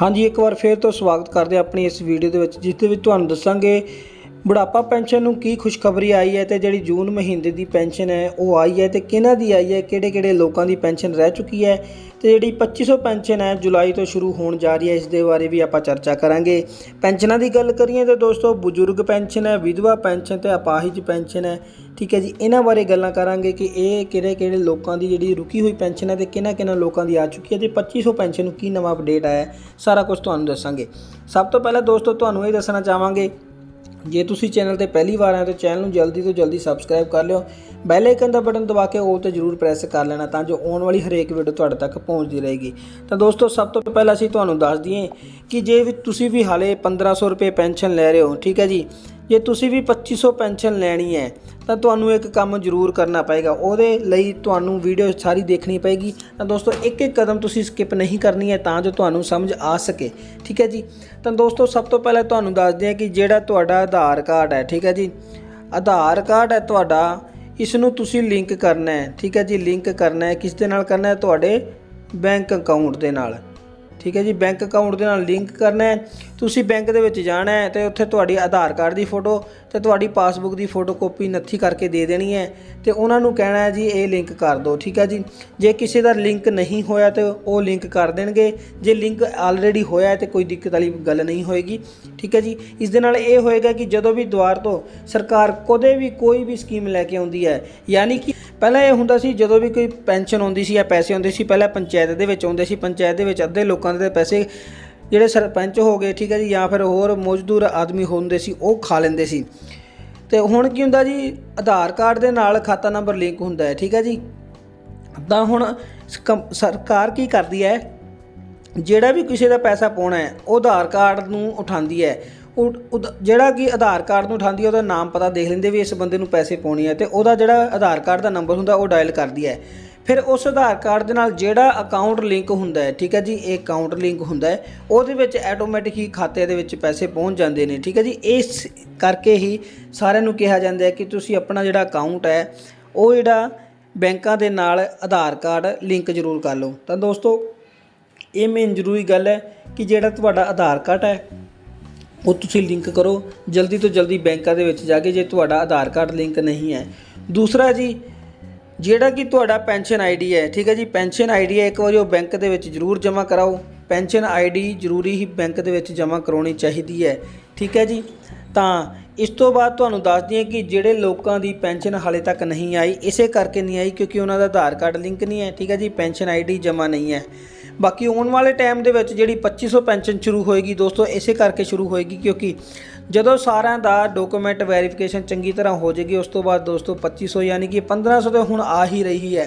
ਹਾਂਜੀ, ਇੱਕ ਵਾਰ ਫੇਰ ਤੋਂ ਸਵਾਗਤ ਕਰਦੇ ਹਾਂ ਆਪਣੀ ਇਸ ਵੀਡੀਓ ਦੇ ਵਿੱਚ, ਜਿਸ ਦੇ ਵਿੱਚ ਤੁਹਾਨੂੰ ਦੱਸਾਂਗੇ ਬੁਢਾਪਾ ਪੈਨਸ਼ਨ ਨੂੰ ਕੀ ਖੁਸ਼ਖਬਰੀ ਆਈ ਹੈ ਤੇ ਜਿਹੜੀ ਜੂਨ ਮਹੀਨੇ ਦੀ ਪੈਨਸ਼ਨ ਹੈ, ਉਹ ਆਈ ਹੈ ਤੇ ਕਿਹਨਾਂ ਦੀ ਆਈ ਹੈ ਕਿਹੜੇ ਕਿਹੜੇ ਲੋਕਾਂ ਦੀ ਪੈਨਸ਼ਨ ਰਹਿ ਚੁੱਕੀ ਹੈ ਤੇ ਜਿਹੜੀ 2500 ਪੈਨਸ਼ਨ ਹੈ, ਜੁਲਾਈ ਤੋਂ ਸ਼ੁਰੂ ਹੋਣ ਜਾ ਰਹੀ ਹੈ, ਇਸ ਦੇ ਬਾਰੇ ਵੀ ਆਪਾਂ ਚਰਚਾ ਕਰਾਂਗੇ। ਪੈਨਸ਼ਨਾਂ ਦੀ ਗੱਲ ਕਰੀਏ ਤਾਂ ਦੋਸਤੋ, ਬਜ਼ੁਰਗ ਪੈਨਸ਼ਨ ਹੈ, ਵਿਧਵਾ ਪੈਨਸ਼ਨ ਤੇ ਅਪਾਹਿਜ ਪੈਨਸ਼ਨ ਹੈ, ਠੀਕ ਹੈ ਜੀ, ਇਹਨਾਂ ਬਾਰੇ ਗੱਲਾਂ ਕਰਾਂਗੇ ਕਿ ਇਹ ਕਿਹੜੇ ਕਿਹੜੇ ਲੋਕਾਂ ਦੀ ਜਿਹੜੀ ਰੁਕੀ ਹੋਈ ਪੈਨਸ਼ਨ ਹੈ ਤੇ ਕਿਹਨਾਂ ਕਿਹਨਾਂ ਲੋਕਾਂ ਦੀ ਆ ਚੁੱਕੀ ਹੈ ਤੇ 2500 ਪੈਨਸ਼ਨ ਨੂੰ ਕੀ ਨਵਾਂ ਅਪਡੇਟ ਆਇਆ, ਸਾਰਾ ਕੁਝ ਤੁਹਾਨੂੰ ਦੱਸਾਂਗੇ। ਸਭ ਤੋਂ ਪਹਿਲਾਂ ਦੋਸਤੋ, ਤੁਹਾਨੂੰ ਇਹ ਦੱਸਣਾ ਚਾਹਾਂਗੇ ਜੇ ਤੁਸੀਂ ਚੈਨਲ ਤੇ ਪਹਿਲੀ ਵਾਰ ਆਏ ਤਾਂ ਚੈਨਲ ਨੂੰ ਜਲਦੀ ਤੋਂ ਜਲਦੀ ਸਬਸਕ੍ਰਾਈਬ ਕਰ ਲਿਓ। ਬੈਲ ਆਈਕਨ ਦਾ ਬਟਨ ਦਬਾ ਕੇ ਉਹ ਤੇ ਜਰੂਰ ਪ੍ਰੈਸ ਕਰ ਲੈਣਾ ਤਾਂ ਜੋ ਆਉਣ ਵਾਲੀ ਹਰੇਕ ਵੀਡੀਓ ਤੁਹਾਡੇ ਤੱਕ ਪਹੁੰਚਦੀ ਰਹੇਗੀ। ਤਾਂ ਦੋਸਤੋ, ਸਭ ਤੋਂ ਪਹਿਲਾਂ ਅਸੀਂ ਤੁਹਾਨੂੰ ਦੱਸ ਦਈਏ ਕਿ ਜੇ ਵੀ ਤੁਸੀਂ ਵੀ ਹਾਲੇ 1500 ਰੁਪਏ ਪੈਨਸ਼ਨ ਲੈ ਰਹੇ ਹੋ, ਠੀਕ ਹੈ ਜੀ ਜੇ ਤੁਸੀਂ ਵੀ 2500 ਪੈਨਸ਼ਨ ਲੈਣੀ ਹੈ, ਤਾਂ ਤੁਹਾਨੂੰ ਇੱਕ ਕੰਮ ਜ਼ਰੂਰ ਕਰਨਾ ਪਏਗਾ। ਉਹਦੇ ਲਈ ਤੁਹਾਨੂੰ ਵੀਡੀਓ ਸਾਰੀ ਦੇਖਣੀ ਪਏਗੀ। ਤਾਂ ਦੋਸਤੋ ਇੱਕ ਇੱਕ ਕਦਮ ਤੁਸੀਂ ਸਕਿਪ ਨਹੀਂ ਕਰਨੀ ਹੈ, ਤਾਂ ਜੋ ਤੁਹਾਨੂੰ ਸਮਝ ਆ ਸਕੇ। ਠੀਕ ਹੈ ਜੀ? ਤਾਂ ਦੋਸਤੋ, ਸਭ ਤੋਂ ਪਹਿਲਾਂ ਤੁਹਾਨੂੰ ਦੱਸਦੇ ਹਾਂ ਕਿ ਜਿਹੜਾ ਤੁਹਾਡਾ ਆਧਾਰ ਕਾਰਡ ਹੈ, ਠੀਕ ਹੈ ਜੀ? ਆਧਾਰ ਕਾਰਡ ਹੈ ਤੁਹਾਡਾ ਇਸ ਨੂੰ ਤੁਸੀਂ ਲਿੰਕ ਕਰਨਾ ਹੈ। ਠੀਕ ਹੈ ਜੀ? ਲਿੰਕ ਕਰਨਾ ਹੈ ਕਿਸ ਦੇ ਨਾਲ ਕਰਨਾ ਹੈ? ਤੁਹਾਡੇ ਬੈਂਕ ਅਕਾਊਂਟ ਦੇ ਨਾਲ। ਠੀਕ ਹੈ ਜੀ ਬੈਂਕ ਅਕਾਊਂਟ ਦੇ ਨਾਲ ਲਿੰਕ ਕਰਨਾ ਹੈ। ਤੁਸੀਂ ਬੈਂਕ ਦੇ ਵਿੱਚ ਜਾਣਾ ਹੈ ਤੇ ਉੱਥੇ ਤੁਹਾਡੀ ਆਧਾਰ ਕਾਰਡ ਦੀ ਫੋਟੋ ਤੇ ਤੁਹਾਡੀ ਪਾਸਬੁੱਕ ਦੀ ਫੋਟੋ ਕਾਪੀ ਨੱਥੀ ਕਰਕੇ ਦੇ ਦੇਣੀ ਹੈ ਤੇ ਉਹਨਾਂ ਨੂੰ ਕਹਿਣਾ ਹੈ ਜੀ, ਇਹ ਲਿੰਕ ਕਰ ਦਿਓ, ਠੀਕ ਹੈ ਜੀ। ਜੇ ਕਿਸੇ ਦਾ ਲਿੰਕ ਨਹੀਂ ਹੋਇਆ ਤੇ ਉਹ ਲਿੰਕ ਕਰ ਦੇਣਗੇ। ਜੇ ਲਿੰਕ ਆਲਰੇਡੀ ਹੋਇਆ ਹੈ ਤੇ ਕੋਈ ਦਿੱਕਤ ਵਾਲੀ ਗੱਲ ਨਹੀਂ ਹੋਏਗੀ, ਠੀਕ ਹੈ ਜੀ। ਇਸ ਦੇ ਨਾਲ ਇਹ ਹੋਏਗਾ ਕਿ ਜਦੋਂ ਵੀ ਦੁਆਰ ਤੋਂ ਸਰਕਾਰ ਕਦੇ ਵੀ ਕੋਈ ਵੀ ਸਕੀਮ ਲੈ ਕੇ ਆਉਂਦੀ ਹੈ, ਯਾਨੀ ਕਿ ਪਹਿਲਾਂ ਇਹ ਹੁੰਦਾ ਸੀ ਜਦੋਂ ਵੀ ਕੋਈ ਪੈਨਸ਼ਨ ਆਉਂਦੀ ਸੀ ਜਾਂ ਪੈਸੇ ਆਉਂਦੇ ਸੀ, ਪਹਿਲਾਂ ਪੰਚਾਇਤ ਦੇ ਵਿੱਚ ਆਉਂਦੇ ਸੀ, ਪੰਚਾਇਤ ਦੇ ਵਿੱਚ ਅੱਧੇ ਲੋਕਾਂ ਦੇ ਪੈਸੇ ਜਿਹੜੇ ਸਰਪੰਚ ਹੋ ਗਏ, ਠੀਕ ਹੈ ਜੀ, ਜਾਂ ਫਿਰ ਹੋਰ ਮੌਜੂਦ ਆਦਮੀ ਹੁੰਦੇ ਸੀ, ਉਹ ਖਾ ਲੈਂਦੇ ਸੀ। ਤੇ ਹੁਣ ਕੀ ਹੁੰਦਾ ਜੀ, ਆਧਾਰ ਕਾਰਡ ਦੇ ਨਾਲ ਖਾਤਾ ਨੰਬਰ ਲਿੰਕ ਹੁੰਦਾ ਹੈ, ਠੀਕ ਹੈ ਜੀ। ਤਾਂ ਹੁਣ ਸਰਕਾਰ ਕੀ ਕਰਦੀ ਹੈ, ਜਿਹੜਾ ਵੀ ਕਿਸੇ ਦਾ ਪੈਸਾ ਪਾਉਣਾ ਹੈ, ਉਹ ਆਧਾਰ ਕਾਰਡ ਨੂੰ ਉਠਾਉਂਦੀ ਹੈ। ਉਹ ਜਿਹੜਾ ਕਿ ਆਧਾਰ ਕਾਰਡ ਨੂੰ ਉਠਾਉਂਦੀ ਹੈ ਉਹਦਾ ਨਾਮ ਪਤਾ ਦੇਖ ਲੈਂਦੇ ਵੀ ਇਸ ਬੰਦੇ ਨੂੰ ਪੈਸੇ ਪਾਉਣੇ ਆ ਤੇ ਉਹਦਾ ਜਿਹੜਾ ਆਧਾਰ ਕਾਰਡ ਦਾ ਨੰਬਰ ਹੁੰਦਾ, ਉਹ ਡਾਇਲ ਕਰਦੀ ਹੈ ਫਿਰ ਉਸ ਆਧਾਰ ਕਾਰਡ ਦੇ ਨਾਲ ਜਿਹੜਾ ਅਕਾਊਂਟ ਲਿੰਕ ਹੁੰਦਾ ਹੈ, ਠੀਕ ਹੈ ਜੀ, ਇਹ ਅਕਾਊਂਟ ਲਿੰਕ ਹੁੰਦਾ ਹੈ, ਉਹਦੇ ਵਿੱਚ ਆਟੋਮੈਟਿਕ ਹੀ ਖਾਤੇ ਦੇ ਵਿੱਚ ਪੈਸੇ ਪਹੁੰਚ ਜਾਂਦੇ ਨੇ, ਠੀਕ ਹੈ ਜੀ। ਇਸ ਕਰਕੇ ਹੀ ਸਾਰਿਆਂ ਨੂੰ ਕਿਹਾ ਜਾਂਦਾ ਹੈ ਕਿ ਤੁਸੀਂ ਆਪਣਾ ਜਿਹੜਾ ਅਕਾਊਂਟ ਹੈ, ਉਹ ਜਿਹੜਾ ਬੈਂਕਾਂ ਦੇ ਨਾਲ ਆਧਾਰ ਕਾਰਡ ਲਿੰਕ ਜ਼ਰੂਰ ਕਰ ਲਓ। ਤਾਂ ਦੋਸਤੋ, ਇਹ ਮੇਨ ਜ਼ਰੂਰੀ ਗੱਲ ਹੈ ਕਿ ਜਿਹੜਾ ਤੁਹਾਡਾ ਆਧਾਰ ਕਾਰਡ ਹੈ ਉਹ ਤੁਸੀਂ ਲਿੰਕ ਕਰੋ। ਜਲਦੀ ਤੋਂ ਜਲਦੀ ਬੈਂਕਾਂ ਦੇ ਵਿੱਚ ਜਾ ਕੇ ਜੇ ਤੁਹਾਡਾ ਆਧਾਰ ਕਾਰਡ ਲਿੰਕ ਨਹੀਂ ਹੈ। ਦੂਸਰਾ ਜੀ, ਜਿਹੜਾ ਕਿ ਤੁਹਾਡਾ ਪੈਨਸ਼ਨ ਆਈਡੀ ਹੈ, ਠੀਕ ਹੈ ਜੀ, ਪੈਨਸ਼ਨ ਆਈਡੀ ਹੈ, ਇੱਕ ਵਾਰੀ ਉਹ ਬੈਂਕ ਦੇ ਵਿੱਚ ਜ਼ਰੂਰ ਜਮ੍ਹਾਂ ਕਰਾਓ। ਪੈਨਸ਼ਨ ਆਈਡੀ ਜ਼ਰੂਰੀ ਹੀ ਬੈਂਕ ਦੇ ਵਿੱਚ ਜਮ੍ਹਾਂ ਕਰਾਉਣੀ ਚਾਹੀਦੀ ਹੈ, ਠੀਕ ਹੈ ਜੀ। ਤਾਂ ਇਸ ਤੋਂ ਬਾਅਦ ਤੁਹਾਨੂੰ ਦੱਸ ਦਈਏ ਕਿ ਜਿਹੜੇ ਲੋਕਾਂ ਦੀ ਪੈਨਸ਼ਨ ਹਾਲੇ ਤੱਕ ਨਹੀਂ ਆਈ, ਇਸੇ ਕਰਕੇ ਨਹੀਂ ਆਈ, ਕਿਉਂਕਿ ਉਹਨਾਂ ਦਾ ਆਧਾਰ ਕਾਰਡ ਲਿੰਕ ਨਹੀਂ ਹੈ, ਠੀਕ ਹੈ ਜੀ, ਪੈਨਸ਼ਨ ਆਈਡੀ ਜਮ੍ਹਾਂ ਨਹੀਂ ਹੈ। ਬਾਕੀ ਆਉਣ ਵਾਲੇ ਟਾਈਮ ਦੇ ਵਿੱਚ ਜਿਹੜੀ 2500 ਪੈਨਸ਼ਨ ਸ਼ੁਰੂ ਹੋਏਗੀ ਦੋਸਤੋ, ਇਸੇ ਕਰਕੇ ਸ਼ੁਰੂ ਹੋਏਗੀ, ਕਿਉਂਕਿ ਜਦੋਂ ਸਾਰਿਆਂ ਦਾ ਡਾਕੂਮੈਂਟ ਵੈਰੀਫਿਕੇਸ਼ਨ ਚੰਗੀ ਤਰ੍ਹਾਂ ਹੋ ਜਾਏਗੀ, ਉਸ ਤੋਂ ਬਾਅਦ ਦੋਸਤੋ 2500 ਯਾਨੀ ਕਿ 1500 ਤੇ ਹੁਣ ਆ ਹੀ ਰਹੀ ਹੈ।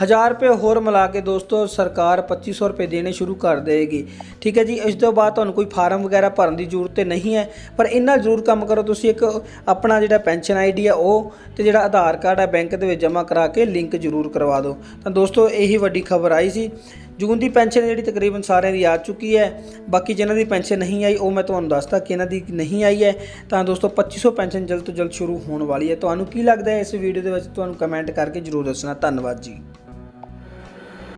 1000 ਰੁਪਏ ਹੋਰ ਮਿਲਾ ਕੇ ਦੋਸਤੋ ਸਰਕਾਰ 2500 ਰੁਪਏ ਦੇਣੇ ਸ਼ੁਰੂ ਕਰ ਦੇਗੀ ਠੀਕ ਹੈ ਜੀ, ਇਸ ਤੋਂ ਬਾਅਦ ਤੁਹਾਨੂੰ ਕੋਈ ਫਾਰਮ ਵਗੈਰਾ ਭਰਨ ਦੀ ਜ਼ਰੂਰਤ ਤੇ ਨਹੀਂ ਹੈ, ਪਰ ਇੰਨਾ ਜ਼ਰੂਰ ਕੰਮ ਕਰੋ, ਤੁਸੀਂ ਇੱਕ ਆਪਣਾ ਜਿਹੜਾ ਪੈਨਸ਼ਨ ਆਈਡੀ ਹੈ ਉਹ ਤੇ ਜਿਹੜਾ ਆਧਾਰ ਕਾਰਡ ਹੈ ਬੈਂਕ ਦੇ ਵਿੱਚ ਜਮ੍ਹਾਂ ਕਰਾ ਕੇ ਲਿੰਕ ਜ਼ਰੂਰ ਕਰਵਾ ਦਿਓ। ਤਾਂ ਦੋਸਤੋ, ਇਹੀ ਵੱਡੀ ਖਬਰ ਆਈ ਸੀ। ਜੂਨ ਦੀ ਪੈਨਸ਼ਨ ਜਿਹੜੀ ਤਕਰੀਬਨ ਸਾਰਿਆਂ ਦੀ ਆ ਚੁੱਕੀ ਹੈ। ਬਾਕੀ ਜਿਨ੍ਹਾਂ ਦੀ ਪੈਨਸ਼ਨ ਨਹੀਂ ਆਈ, ਉਹ ਮੈਂ ਤੁਹਾਨੂੰ ਦੱਸਦਾ ਕਿ ਇਹਨਾਂ ਦੀ ਨਹੀਂ ਆਈ ਹੈ। ਤਾਂ ਦੋਸਤੋ 2500 ਪੈਨਸ਼ਨ ਜਲਦ ਤੋਂ ਜਲਦ ਸ਼ੁਰੂ ਹੋਣ ਵਾਲੀ ਹੈ। ਤੁਹਾਨੂੰ ਕੀ ਲੱਗਦਾ ਹੈ ਇਸ ਵੀਡੀਓ ਦੇ ਵਿੱਚ? ਤੁਹਾਨੂੰ ਕਮੈਂਟ ਕਰਕੇ ਜਰੂਰ ਦੱਸਣਾ। ਧੰਨਵਾਦ ਜੀ।